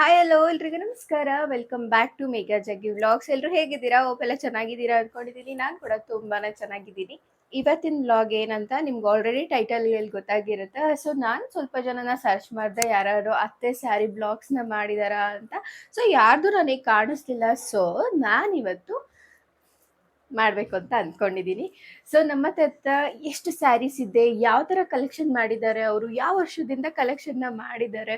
Hello ಎಲ್ರಿಗೂ ನಮಸ್ಕಾರ. Welcome back to Megha ಜಗ್ಗಿ ವ್ಲಾಗ್ಸ್ ಎಲ್ಲರೂ ಹೇಗಿದ್ದೀರಾ? ಓಪೆಲ್ಲ ಚೆನ್ನಾಗಿದ್ದೀರಾ ಅಂದ್ಕೊಂಡಿದ್ದೀನಿ ನಾನು ಕೂಡ ತುಂಬಾ ಚೆನ್ನಾಗಿದ್ದೀನಿ. ಇವತ್ತಿನ ವ್ಲಾಗ್ ಏನಂತ ನಿಮ್ಗೆ ಆಲ್ರೆಡಿ ಟೈಟಲ್ ಅಲ್ಲಿ ಗೊತ್ತಾಗಿರುತ್ತೆ. ಸೊ ನಾನು ಸ್ವಲ್ಪ ಜನನ ಸರ್ಚ್ ಮಾಡಿದೆ ಯಾರು ಅತ್ತೆ ಸ್ಯಾರಿ ಬ್ಲಾಗ್ಸ್ನ ಮಾಡಿದಾರ ಅಂತ. ಸೊ ಯಾರ್ದು ನನಗೆ ಕಾಣಿಸ್ಲಿಲ್ಲ. ಸೊ ನಾನಿವತ್ತು ಮಾಡಬೇಕು ಅಂತ ಅಂದ್ಕೊಂಡಿದ್ದೀನಿ ಸೊ ನಮ್ಮ ತತ್ತ ಎಷ್ಟು ಸ್ಯಾರೀಸ್ ಇದೆ? ಯಾವ ಥರ ಕಲೆಕ್ಷನ್ ಮಾಡಿದ್ದಾರೆ? ಅವರು ಯಾವ ವರ್ಷದಿಂದ ಕಲೆಕ್ಷನ್ನ ಮಾಡಿದ್ದಾರೆ?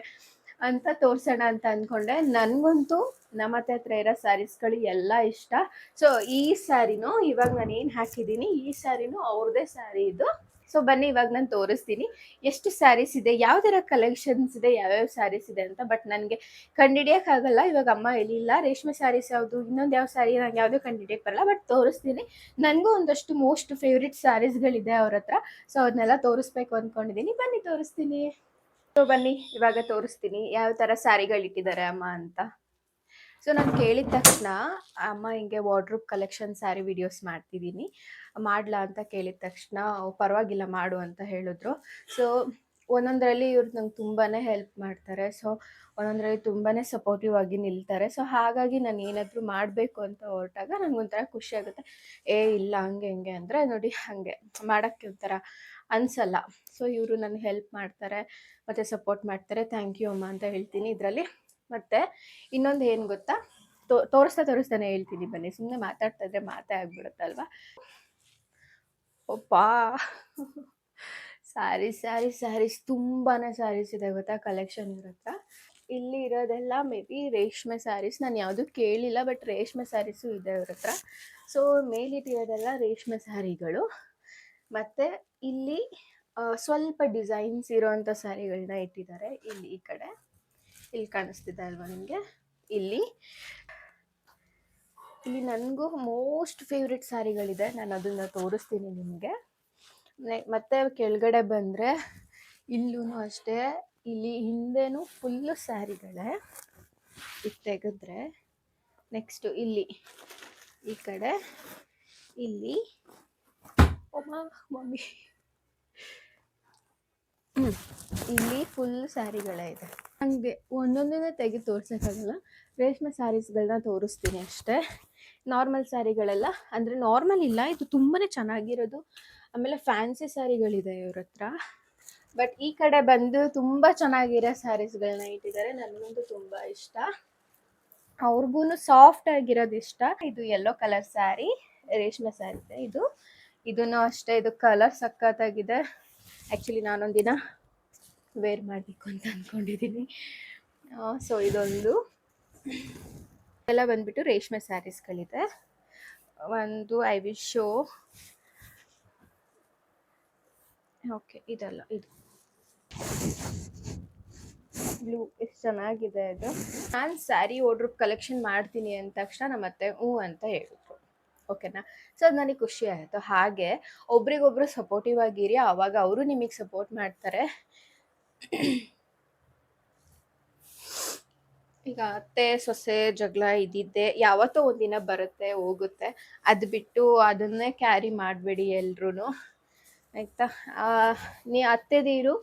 ಅಂತ ತೋರ್ಸೋಣ ಅಂತ ಅಂದ್ಕೊಂಡೆ ನನಗಂತೂ ನಮ್ಮ ಹತ್ರ ಇರೋ ಸ್ಯಾರೀಸ್ಗಳು ಎಲ್ಲ ಇಷ್ಟ. ಸೊ ಈ ಸ್ಯಾರಿನೂ ಇವಾಗ ನಾನು ಏನು ಹಾಕಿದ್ದೀನಿ, ಈ ಸ್ಯಾರಿನೂ ಅವ್ರದ್ದೇ ಸ್ಯಾರಿ ಇದು. ಸೊ ಬನ್ನಿ, ಇವಾಗ ನಾನು ತೋರಿಸ್ತೀನಿ. ಎಷ್ಟು ಸ್ಯಾರೀಸ್ ಇದೆ, ಯಾವ ಥರ ಕಲೆಕ್ಷನ್ಸ್ ಇದೆ, ಯಾವ್ಯಾವ ಸ್ಯಾರೀಸ್ ಇದೆ ಅಂತ. ಬಟ್ ನನಗೆ ಕಂಡಿಡಿಯೋಕ್ಕಾಗಲ್ಲ ಇವಾಗ ಅಮ್ಮ ಹೇಳಿಲ್ಲ, ರೇಷ್ಮೆ ಸ್ಯಾರೀಸ್ ಯಾವುದು, ಇನ್ನೊಂದು ಯಾವ ಸ್ಯಾರಿ ನಂಗೆ ಯಾವುದೂ ಕಂಡಿಡಿಯಕ್ಕೆ ಬರಲ್ಲ. ಬಟ್ ತೋರಿಸ್ತೀನಿ. ನನಗೂ ಒಂದಷ್ಟು ಮೋಸ್ಟ್ ಫೇವ್ರೆಟ್ ಸ್ಯಾರೀಸ್ಗಳಿದೆ ಅವ್ರ ಹತ್ರ. ಸೊ ಅದನ್ನೆಲ್ಲ ತೋರಿಸ್ಬೇಕು ಅಂದ್ಕೊಂಡಿದ್ದೀನಿ ಬನ್ನಿ, ತೋರಿಸ್ತೀನಿ. ಸೊ ಬನ್ನಿ, ಇವಾಗ ತೋರಿಸ್ತೀನಿ ಯಾವ ಥರ ಸ್ಯಾರಿಗಳು ಇಟ್ಟಿದ್ದಾರೆ ಅಮ್ಮ ಅಂತ. ಸೊ ನಾನು ಕೇಳಿದ ತಕ್ಷಣ ಅಮ್ಮ ಹಿಂಗೆ ವಾರ್ಡ್ರೂಪ್ ಕಲೆಕ್ಷನ್ ಸ್ಯಾರಿ ವಿಡಿಯೋಸ್ ಮಾಡ್ತಿದ್ದೀನಿ. ಮಾಡ್ಲಾ ಅಂತ ಕೇಳಿದ ತಕ್ಷಣ ಪರವಾಗಿಲ್ಲ, ಮಾಡು ಅಂತ ಹೇಳಿದ್ರು. ಸೊ ಒಂದೊಂದರಲ್ಲಿ ಇವ್ರು ನಂಗೆ ತುಂಬಾ ಹೆಲ್ಪ್ ಮಾಡ್ತಾರೆ. ಸೊ ಒಂದೊಂದರಲ್ಲಿ ತುಂಬಾ ಸಪೋರ್ಟಿವ್ ಆಗಿ ನಿಲ್ತಾರೆ. ಸೊ ಹಾಗಾಗಿ ನಾನು ಏನಾದರೂ ಮಾಡಬೇಕು ಅಂತ ಹೊರಟಾಗ ನನಗೊಂಥರ ಖುಷಿ ಆಗುತ್ತೆ. ಏ, ಇಲ್ಲ, ಹಂಗೆ, ಹಿಂಗೆ ಅಂದರೆ ನೋಡಿ, ಹಾಗೆ. ಮಾಡೋಕ್ಕೆ ಒಂಥರ ಅನ್ಸಲ್ಲ. ಸೊ ಇವರು ನನಗೆ ಹೆಲ್ಪ್ ಮಾಡ್ತಾರೆ, ಮತ್ತು ಸಪೋರ್ಟ್ ಮಾಡ್ತಾರೆ. ಥ್ಯಾಂಕ್ ಯು ಅಮ್ಮ ಅಂತ ಹೇಳ್ತೀನಿ ಇದರಲ್ಲಿ. ಮತ್ತು ಇನ್ನೊಂದು ಏನು ಗೊತ್ತಾ? ತೋರಿಸ್ತಾ ತೋರಿಸ್ತಾನೆ ಹೇಳ್ತೀನಿ ಬನ್ನಿ. ಸುಮ್ಮನೆ ಮಾತಾಡ್ತಾ ಇದ್ರೆ ಮಾತೇ ಆಗ್ಬಿಡುತ್ತಲ್ವಾ? ಒಪ್ಪಾ ಸ್ಯಾರಿ ಸ್ಯಾರಿ ಸ್ಯಾರೀಸ್ ತುಂಬಾ ಸ್ಯಾರೀಸ್ ಇದೆ ಗೊತ್ತಾ ಕಲೆಕ್ಷನ್ ಇವ್ರ ಹತ್ರ. ಇಲ್ಲಿ ಇರೋದೆಲ್ಲ ಮೇ ಬಿ ರೇಷ್ಮೆ ಸ್ಯಾರೀಸ್ ನಾನು ಯಾವುದೂ ಕೇಳಿಲ್ಲ ಬಟ್ ರೇಷ್ಮೆ ಸ್ಯಾರೀಸು ಇದೆ ಅವ್ರ ಹತ್ರ. ಸೊ ಮೇಲಿಟ್ಟಿರೋದೆಲ್ಲ ರೇಷ್ಮೆ ಸ್ಯಾರಿಗಳು ಮತ್ತು ಇಲ್ಲಿ ಸ್ವಲ್ಪ ಡಿಸೈನ್ಸ್ ಇರೋವಂಥ ಸ್ಯಾರಿಗಳನ್ನ ಇಟ್ಟಿದ್ದಾರೆ. ಇಲ್ಲಿ ಈ ಕಡೆ. ಇಲ್ಲಿ ಕಾಣಿಸ್ತಿದೆ ಅಲ್ವಾ ನಿಮಗೆ? ಇಲ್ಲಿ. ಇಲ್ಲಿ ನನಗೂ ಮೋಸ್ಟ್ ಫೇವ್ರೆಟ್ ಸ್ಯಾರಿಗಳಿದೆ ನಾನು ಅದನ್ನು ತೋರಿಸ್ತೀನಿ ನಿಮಗೆ. ಮತ್ತೆ ಕೆಳಗಡೆ ಬಂದರೆ ಇಲ್ಲೂ ಅಷ್ಟೇ. ಇಲ್ಲಿ ಹಿಂದೆನೂ ಫುಲ್ಲು ಸ್ಯಾರಿಗಳೇ ಇದು ತೆಗೆದ್ರೆ. ನೆಕ್ಸ್ಟು ಇಲ್ಲಿ. ಈ ಕಡೆ. ಇಲ್ಲಿ. ಒಮ್ಮ ಮಮ್ಮಿ ಹ್ಮ್. ಇಲ್ಲಿ ಫುಲ್ ಸ್ಯಾರಿಗಳೇ ಇದೆ. ಹಂಗೆ ಒಂದೊಂದನ್ನ ತೆಗೆದು ತೋರ್ಸೋಕ್ಕಾಗಲ್ಲ. ರೇಷ್ಮೆ ಸ್ಯಾರೀಸ್ಗಳನ್ನ ತೋರಿಸ್ತೀನಿ ಅಷ್ಟೇ. ನಾರ್ಮಲ್ ಸ್ಯಾರಿಗಳೆಲ್ಲ ಅಂದರೆ ನಾರ್ಮಲ್ ಇಲ್ಲ ಇದು ತುಂಬಾ ಚೆನ್ನಾಗಿರೋದು. ಆಮೇಲೆ ಫ್ಯಾನ್ಸಿ ಸ್ಯಾರಿಗಳಿದೆ ಇವ್ರ ಹತ್ರ. ಬಟ್ ಈ ಕಡೆ ಬಂದು ತುಂಬ ಚೆನ್ನಾಗಿರೋ ಸ್ಯಾರೀಸ್ಗಳನ್ನ ಇಟ್ಟಿದ್ದಾರೆ. ನನಗಂತೂ ತುಂಬ ಇಷ್ಟ. ಅವ್ರಿಗೂ ಸಾಫ್ಟ್ ಆಗಿರೋದು ಇಷ್ಟ ಇದು ಯೆಲ್ಲೋ ಕಲರ್ ಸ್ಯಾರಿ ರೇಷ್ಮೆ ಸ್ಯಾರಿ ಇದೆ ಇದು. ಇದನ್ನು ಅಷ್ಟೇ, ಇದು ಕಲರ್ ಸಕ್ಕತ್ತಾಗಿದೆ ಆ್ಯಕ್ಚುಲಿ ನಾನೊಂದಿನ ವೇರ್ ಮಾಡಬೇಕು ಅಂತ ಅಂದ್ಕೊಂಡಿದ್ದೀನಿ ಸೊ ಇದೊಂದು. ಎಲ್ಲ ಬಂದುಬಿಟ್ಟು ರೇಷ್ಮೆ ಸ್ಯಾರೀಸ್ಗಳಿದೆ ಒಂದು ಐ ವಿ ಶೋ ಓಕೆ ಇದಲ್ಲ, ಇದು. ಬ್ಲೂ ಎಷ್ಟು ಚೆನ್ನಾಗಿದೆ ಇದು ನಾನು ಸ್ಯಾರಿ ಓಡ್ರ್ ಕಲೆಕ್ಷನ್ ಮಾಡ್ತೀನಿ ಅಂದ ತಕ್ಷಣ ನಮ್ಮ ಮತ್ತೆ ಹ್ಞೂ ಅಂತ ಹೇಳಿದ್ರು ಓಕೆನಾ ಸೊ ಅದು ನನಗೆ ಖುಷಿ ಆಯಿತು. ಹಾಗೆ ಒಬ್ರಿಗೊಬ್ರು ಸಪೋರ್ಟಿವ್ ಆಗಿರಿ ಆವಾಗ ಅವರು ನಿಮಗೆ ಸಪೋರ್ಟ್ ಮಾಡ್ತಾರೆ. ಈಗ ಅತ್ತೆ, ಸೊಸೆ ಜಗಳ ಇದ್ದಿದ್ದೆ, ಯಾವತ್ತೋ ಒಂದಿನ ಬರುತ್ತೆ, ಹೋಗುತ್ತೆ. ಅದು ಬಿಟ್ಟು ಅದನ್ನೇ ಕ್ಯಾರಿ ಮಾಡಬೇಡಿ ಎಲ್ರೂ ಆಯ್ತಾ? ನೀ ಅತ್ತೆದೀರು,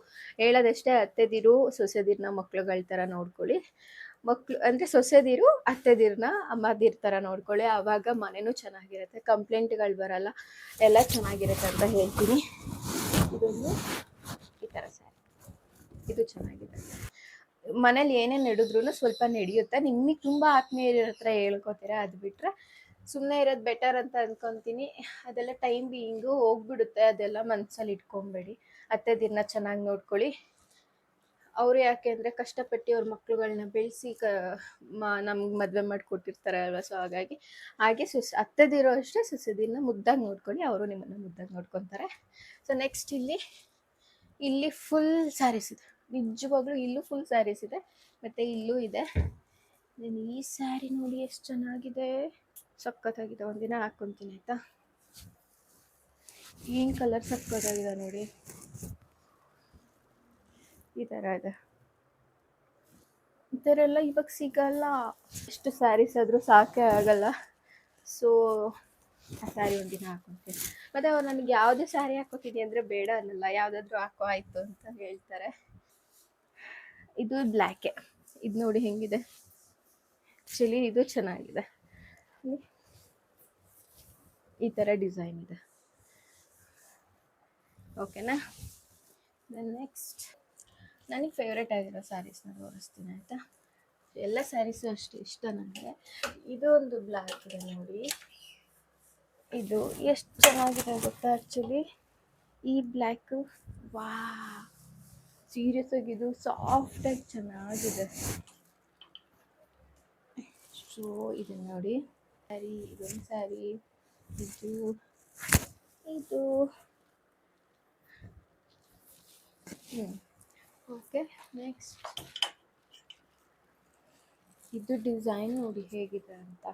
ಹೇಳೋದಷ್ಟೇ ಅತ್ತೆದೀರು, ಸೊಸೆದೀರ್ನ ಮಕ್ಳುಗಳ ಥರ ನೋಡ್ಕೊಳ್ಳಿ. ಮಕ್ಳು, ಅಂದರೆ ಸೊಸೆದಿರು, ಅತ್ತೆದಿರ್ನ, ಅಮ್ಮದಿರ್ ತರ ನೋಡ್ಕೊಳ್ಳಿ. ಆವಾಗ ಮನೆನೂ ಚೆನ್ನಾಗಿರುತ್ತೆ, ಕಂಪ್ಲೇಂಟ್ಗಳು ಬರಲ್ಲ, ಎಲ್ಲ ಚೆನ್ನಾಗಿರುತ್ತೆ ಅಂತ ಹೇಳ್ತೀನಿ. ಇದೊಂದು ಈ ಥರ ಸ್ಯಾರಿ ಇದು ಚೆನ್ನಾಗಿದೆ. ಮನೇಲಿ ಏನೇ ನೆಡಿದ್ರು ಸ್ವಲ್ಪ ನಡೆಯುತ್ತೆ. ನಿಮಗೆ ತುಂಬ ಆತ್ಮೀಯರ ಹತ್ರ ಹೇಳ್ಕೊತೀರ ಅದು ಬಿಟ್ಟರೆ ಸುಮ್ಮನೆ ಇರೋದು ಬೆಟರ್ ಅಂತ ಅಂದ್ಕೊತೀನಿ ಅದೆಲ್ಲ ಟೈಮ್ ಬೀಯಿಂಗು ಹೋಗ್ಬಿಡುತ್ತೆ, ಅದೆಲ್ಲ ಮನಸ್ಸಲ್ಲಿ ಇಟ್ಕೊಬೇಡಿ. ಅತ್ತೆ ದಿನ ಚೆನ್ನಾಗಿ ನೋಡ್ಕೊಳ್ಳಿ. ಅವರು ಯಾಕೆ ಅಂದರೆ ಕಷ್ಟಪಟ್ಟು ಅವ್ರ ಮಕ್ಳುಗಳನ್ನ ಬೆಳೆಸಿ ಕ ನಮ್ಗೆ ಮದುವೆ ಮಾಡಿ ಕೊಟ್ಟಿರ್ತಾರೆ ಅಲ್ವಾ? ಸೊ ಹಾಗಾಗಿ ಹಾಗೆ ಸುಸ್, ಅತ್ತದಿರೋ ಅಷ್ಟೇ ಸುಸದಿನ ಮುದ್ದಾಗಿ ನೋಡ್ಕೊಳ್ಳಿ, ಅವರು ನಿಮ್ಮನ್ನು ಮುದ್ದಾಗಿ ನೋಡ್ಕೊತಾರೆ. ಸೊ ನೆಕ್ಸ್ಟ್ ಇಲ್ಲಿ ಇಲ್ಲಿ ಫುಲ್ ಸ್ಯಾರೀಸ್ ಇದೆ. ನಿಜವಾಗ್ಲೂ ಇಲ್ಲೂ ಫುಲ್ ಸ್ಯಾರೀಸ್ ಇದೆ. ಮತ್ತು ಇಲ್ಲೂ ಇದೆ. ನೀನು ಈ ಸ್ಯಾರಿ ನೋಡಿ ಎಷ್ಟು ಚೆನ್ನಾಗಿದೆ. ಸಕ್ಕತ್ತಾಗಿದೆ ಒಂದಿನ ಹಾಕ್ಕೊತೀನಿ ಆಯಿತಾ? ಏನು ಕಲರ್ ಸಕ್ಕತ್ತಾಗಿದೆ ನೋಡಿ. ಈ ಥರ ಇದೆ ಈ ಥರ ಎಲ್ಲ ಇವಾಗ ಸಿಗಲ್ಲ. ಎಷ್ಟು ಸ್ಯಾರೀಸ್ ಆದರೂ ಸಾಕೇ ಆಗಲ್ಲ. ಸೊ ಆ ಸ್ಯಾರಿ ಒಂದಿನ ಹಾಕೊತೀನಿ. ಮತ್ತು ಅವ್ರು ನನಗೆ ಯಾವುದೇ ಸ್ಯಾರಿ ಹಾಕೋತೀನಿ ಅಂದರೆ ಬೇಡ ಅನ್ನಲ್ಲ. ಯಾವುದಾದ್ರೂ ಹಾಕೋ ಆಯಿತು ಅಂತ ಹೇಳ್ತಾರೆ. ಇದು ಬ್ಲ್ಯಾಕೆ ಇದು ನೋಡಿ ಹೆಂಗಿದೆ? ಆ್ಯಕ್ಚುಲಿ ಇದು ಚೆನ್ನಾಗಿದೆ. ಈ ಥರ ಡಿಸೈನ್ ಇದೆ. ಓಕೆನಾ ನೆಕ್ಸ್ಟ್ ನನಗೆ ಫೇವ್ರೇಟ್ ಆಗಿರೋ ಸ್ಯಾರೀಸ್ನ ತೋರಿಸ್ತೀನಿ ಆಯಿತಾ? ಎಲ್ಲ ಸ್ಯಾರೀಸು ಅಷ್ಟೇ, ಇಷ್ಟ ನನಗೆ ಇದು ಒಂದು ಬ್ಲ್ಯಾಕ್ ಇದೆ ನೋಡಿ. ಇದು ಎಷ್ಟು ಚೆನ್ನಾಗಿದೆ ಗೊತ್ತಾ ಆ್ಯಕ್ಚುಲಿ ಈ ಬ್ಲ್ಯಾಕು ವಾ. ಸೀರಿಯಸ್ ಆಗಿ ಇದು ಸಾಫ್ಟಾಗಿ ಚೆನ್ನಾಗಿದೆ. ಸೊ ಇದು ನೋಡಿ. ಸ್ಯಾರಿ ಇದೊಂದು ಸ್ಯಾರಿ ಇದು ಇದು. ಹ್ಞೂ ಓಕೆ ನೆಕ್ಸ್ಟ್ ಇದು ಡಿಸೈನ್ ನೋಡಿ ಹೇಗಿದೆ ಅಂತ.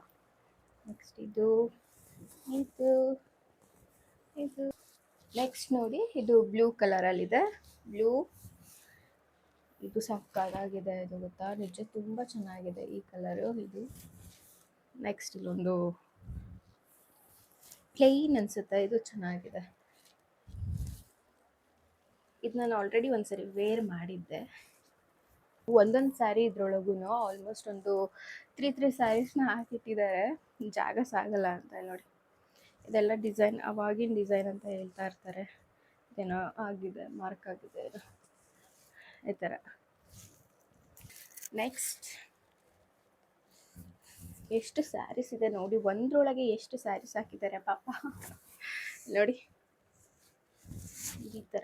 ನೆಕ್ಸ್ಟ್ ಇದು ಇದು ಇದು. ನೆಕ್ಸ್ಟ್ ನೋಡಿ, ಇದು ಬ್ಲೂ ಕಲರಲ್ಲಿದೆ ಬ್ಲೂ ಇದು ಸಕ್ಕತ್ತಾಗಿದೆ, ಇದು ಗೊತ್ತಾ? ನಿಜ ತುಂಬ ಚೆನ್ನಾಗಿದೆ ಈ ಕಲರು ಇದು. ನೆಕ್ಸ್ಟ್ ಇಲ್ಲೊಂದು ಪ್ಲೈನ್ ಅನಿಸುತ್ತೆ, ಇದು ಚೆನ್ನಾಗಿದೆ. ಇದು ನಾನು ಆಲ್ರೆಡಿ ಒಂದ್ಸರಿ ವೇರ್ ಮಾಡಿದ್ದೆ. ಒಂದೊಂದು ಸ್ಯಾರಿ ಇದ್ರೊಳಗೂ ಆಲ್ಮೋಸ್ಟ್ ಒಂದು ತ್ರೀ ತ್ರೀ ಸ್ಯಾರೀಸ್ನ ಹಾಕಿಟ್ಟಿದ್ದಾರೆ. ಜಾಗ ಸಾಗಲ್ಲ ಅಂತ ನೋಡಿ. ಇದೆಲ್ಲ ಡಿಸೈನ್ ಅವಾಗಿನ ಡಿಸೈನ್ ಅಂತ ಹೇಳ್ತಾ ಇರ್ತಾರೆ. ಏನೋ ಆಗಿದೆ ಮಾರ್ಕ್ ಆಗಿದೆ ಈ ಥರ ನೆಕ್ಸ್ಟ್ ಎಷ್ಟು ಸ್ಯಾರೀಸ್ ಇದೆ ನೋಡಿ. ಒಂದ್ರೊಳಗೆ ಎಷ್ಟು ಸ್ಯಾರೀಸ್ ಹಾಕಿದ್ದಾರೆ ಪಾಪ. ನೋಡಿ. ಈ ಥರ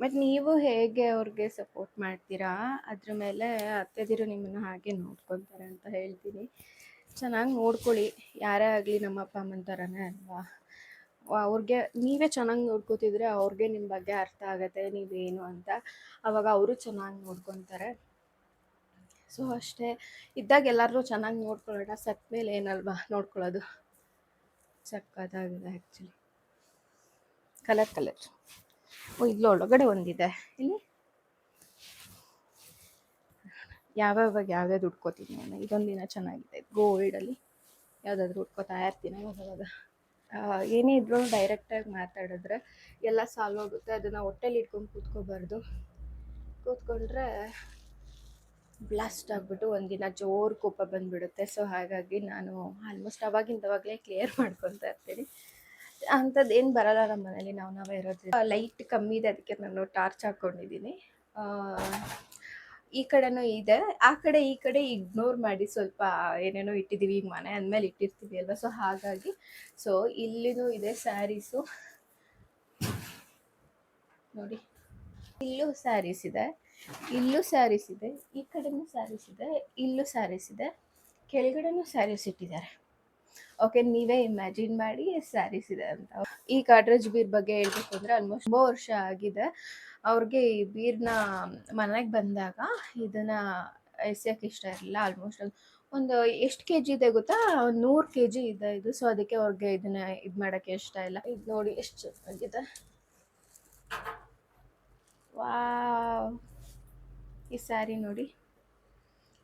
ಮತ್ತು ನೀವು ಹೇಗೆ ಅವ್ರಿಗೆ ಸಪೋರ್ಟ್ ಮಾಡ್ತೀರಾ? ಅದ್ರ ಮೇಲೆ ಅತ್ತೆದಿರು ನಿಮ್ಮನ್ನು ಹಾಗೆ ನೋಡ್ಕೊತಾರೆ ಅಂತ ಹೇಳ್ತೀನಿ. ಚೆನ್ನಾಗಿ ನೋಡ್ಕೊಳ್ಳಿ. ಯಾರೇ ಆಗಲಿ ನಮ್ಮ ಅಪ್ಪ, ಅಮ್ಮನ ಥರನೇ ಅಲ್ವಾ? ಅವ್ರಿಗೆ ನೀವೇ ಚೆನ್ನಾಗಿ ನೋಡ್ಕೋತಿದ್ರೆ ಅವ್ರಿಗೆ ನಿಮ್ಮ ಬಗ್ಗೆ ಅರ್ಥ ಆಗುತ್ತೆ, ನೀವೇನು ಅಂತ. ಅವಾಗ ಅವರು ಚೆನ್ನಾಗಿ ನೋಡ್ಕೊತಾರೆ. ಸೊ ಅಷ್ಟೇ. ಇದ್ದಾಗ ಎಲ್ಲರೂ ಚೆನ್ನಾಗಿ ನೋಡ್ಕೊಳ್ಳೋಣ. ಸತ್ ಮೇಲೆ ಏನಲ್ವಾ ನೋಡ್ಕೊಳ್ಳೋದು? ಸಕ್ಕತ್ತಾಗಿದೆ ಆ್ಯಕ್ಚುಲಿ ಕಲರ್ ಕಲರ್ ಇಲ್ಲಿ ಒಳಗಡೆ ಒಂದಿದೆ. ಇಲ್ಲಿ? ಯಾವ್ಯಾವಾಗ ಯಾವ್ಯಾವ್ದು ಉಟ್ಕೋತೀನಿ ನಾನು? ಇದೊಂದು ದಿನ ಚೆನ್ನಾಗಿದೆ. ಗೋಲ್ಡಲ್ಲಿ ಯಾವುದಾದ್ರೂ ಉಟ್ಕೋತಾ ಇರ್ತೀನಿ ಯಾವಾಗ ಆ, ಏನೇ ಇದ್ರೂ ಡೈರೆಕ್ಟಾಗಿ ಮಾತಾಡಿದ್ರೆ ಎಲ್ಲ ಸಾಲೋಗುತ್ತೆ ಅದನ್ನು ಹೊಟ್ಟೆಲಿ ಇಟ್ಕೊಂಡು ಕೂತ್ಕೋಬಾರ್ದು. ಕೂತ್ಕೊಂಡ್ರೆ ಬ್ಲಾಸ್ಟ್ ಆಗಿಬಿಟ್ಟು ಒಂದಿನ ಜೋರು ಕೋಪ ಬಂದ್ಬಿಡುತ್ತೆ. ಸೊ ಹಾಗಾಗಿ ನಾನು ಆಲ್ಮೋಸ್ಟ್ ಅವಾಗಿಂದವಾಗಲೇ ಕ್ಲಿಯರ್ ಮಾಡ್ಕೊತಾ ಇರ್ತೀನಿ. ಅಂಥದ್ದು ಏನು ಬರಲ್ಲ ನಮ್ಮ ಮನೇಲಿ, ನಾವು ನಾವೇ ಇರೋದ್ರಿಂದ. ಲೈಟ್ ಕಮ್ಮಿ ಇದೆ, ಅದಕ್ಕೆ ನಾನು ಟಾರ್ಚ್ ಹಾಕ್ಕೊಂಡಿದ್ದೀನಿ ಈ ಕಡೆನೂ ಇದೆ. ಆ ಕಡೆ, ಈ ಕಡೆ ಇಗ್ನೋರ್ ಮಾಡಿ ಸ್ವಲ್ಪ ಏನೇನೋ ಇಟ್ಟಿದ್ದೀವಿ ಈಗ ಮನೆ ಅಂದಮೇಲೆ ಇಟ್ಟಿರ್ತೀವಿ ಅಲ್ವಾ? ಸೊ ಹಾಗಾಗಿ ಸೊ ಇಲ್ಲಿನೂ ಇದೆ ಸ್ಯಾರೀಸು ನೋಡಿ, ಇಲ್ಲೂ ಸ್ಯಾರೀಸ್ ಇದೆ, ಇಲ್ಲೂ ಸ್ಯಾರೀಸ್ ಇದೆ, ಈ ಕಡೆನೂ ಸ್ಯಾರೀಸ್ ಇದೆ, ಇಲ್ಲೂ ಸ್ಯಾರೀಸ್ ಇದೆ, ಕೆಳಗಡೆನೂ ಸ್ಯಾರೀಸ್ ಇಟ್ಟಿದ್ದಾರೆ. ಓಕೆ ನೀವೇ ಇಮ್ಯಾಜಿನ್ ಮಾಡಿ ಸ್ಯಾರೀಸ್ ಇದೆ ಅಂತ. ಈ ಕಾಟ್ರೇಜ್ ಬೀರ್ ಬಗ್ಗೆ ಹೇಳ್ಬೇಕು ಅಂದರೆ ಆಲ್ಮೋಸ್ಟ್ ತುಂಬ ವರ್ಷ ಆಗಿದೆ. ಅವ್ರಿಗೆ ಈ ಬೀರ್ನ ಮನೆಗೆ ಬಂದಾಗ ಇದನ್ನ ಎಸೆಯೋಕ್ಕೆ ಇಷ್ಟ ಇರಲಿಲ್ಲ. ಆಲ್ಮೋಸ್ಟ್ ಒಂದು ಎಷ್ಟು ಕೆ ಜಿ ಇದೆ ಗೊತ್ತಾ? ನೂರು ಕೆ ಜಿ ಇದೆ ಇದು. ಸೊ ಅದಕ್ಕೆ ಅವ್ರಿಗೆ ಇದನ್ನ ಇದು ಮಾಡೋಕ್ಕೆ ಇಷ್ಟ ಇಲ್ಲ. ಇದು ನೋಡಿ ಎಷ್ಟು ಚೆನ್ನಾಗಿದೆ ವಾವ್ ಈ ಸ್ಯಾರಿ ನೋಡಿ.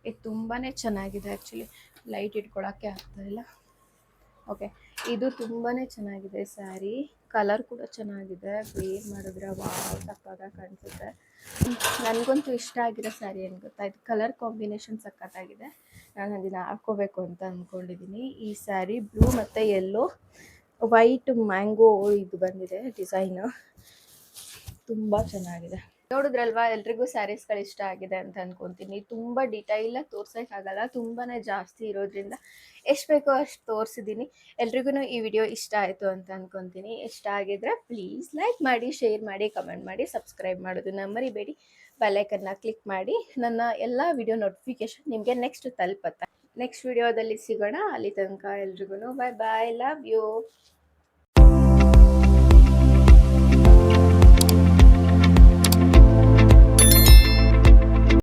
ಇದು ತುಂಬಾ ಚೆನ್ನಾಗಿದೆ ಆ್ಯಕ್ಚುಲಿ ಲೈಟ್ ಇಟ್ಕೊಳಕ್ಕೆ ಆಗ್ತಾ ಇಲ್ಲ. ಓಕೆ ಇದು ತುಂಬಾ ಚೆನ್ನಾಗಿದೆ ಸ್ಯಾರಿ. ಕಲರ್ ಕೂಡ ಚೆನ್ನಾಗಿದೆ. ವೇರ್ ಮಾಡಿದ್ರೆ ವಾವ್ ಸಕ್ಕತ್ತಾಗಿ ಕಾಣಿಸುತ್ತೆ. ನನಗಂತೂ ಇಷ್ಟ ಆಗಿರೋ ಸ್ಯಾರಿ ಏನು ಗೊತ್ತಾ? ಇದು ಕಲರ್ ಕಾಂಬಿನೇಷನ್ ಸಕ್ಕತ್ತಾಗಿದೆ ನಾನು ಅದನ್ನು ಹಾಕ್ಕೋಬೇಕು ಅಂತ ಅಂದ್ಕೊಂಡಿದ್ದೀನಿ ಈ ಸ್ಯಾರಿ ಬ್ಲೂ ಮತ್ತು ಯೆಲ್ಲೋ ವೈಟ್ ಮ್ಯಾಂಗೋ ಇದು ಬಂದಿದೆ ಡಿಸೈನು ತುಂಬ ಚೆನ್ನಾಗಿದೆ. ನೋಡಿದ್ರಲ್ವಾ? ಎಲ್ರಿಗೂ ಸ್ಯಾರೀಸ್ಗಳು ಇಷ್ಟ ಆಗಿದೆ ಅಂತ ಅನ್ಕೊಂತೀನಿ. ತುಂಬ ತೋರ್ಸಕ್ ತೋರ್ಸೋಕ್ಕಾಗಲ್ಲ. ತುಂಬಾ ಜಾಸ್ತಿ ಇರೋದ್ರಿಂದ ಎಷ್ಟು ಬೇಕೋ ಅಷ್ಟು ತೋರಿಸಿದ್ದೀನಿ ಎಲ್ರಿಗೂ ಈ ವಿಡಿಯೋ ಇಷ್ಟ ಆಯಿತು ಅಂತ ಅನ್ಕೊಂತೀನಿ. ಇಷ್ಟ ಆಗಿದ್ರೆ ಪ್ಲೀಸ್ ಲೈಕ್ ಮಾಡಿ ಶೇರ್ ಮಾಡಿ ಕಮೆಂಟ್ ಮಾಡಿ ಸಬ್ಸ್ಕ್ರೈಬ್ ಮಾಡೋದನ್ನ ಮರಿಬೇಡಿ. ಬೆಲೈಕನ್ನ ಕ್ಲಿಕ್ ಮಾಡಿ. ನನ್ನ ಎಲ್ಲ ವಿಡಿಯೋ ನೋಟಿಫಿಕೇಶನ್ ನಿಮಗೆ ನೆಕ್ಸ್ಟ್ ತಲುಪತ್ತೆ. ನೆಕ್ಸ್ಟ್ ವಿಡಿಯೋದಲ್ಲಿ ಸಿಗೋಣ. ಅಲ್ಲಿ ತನಕ ಎಲ್ರಿಗೂ ಬಾಯ್ ಬಾಯ್ ಲವ್ ಯು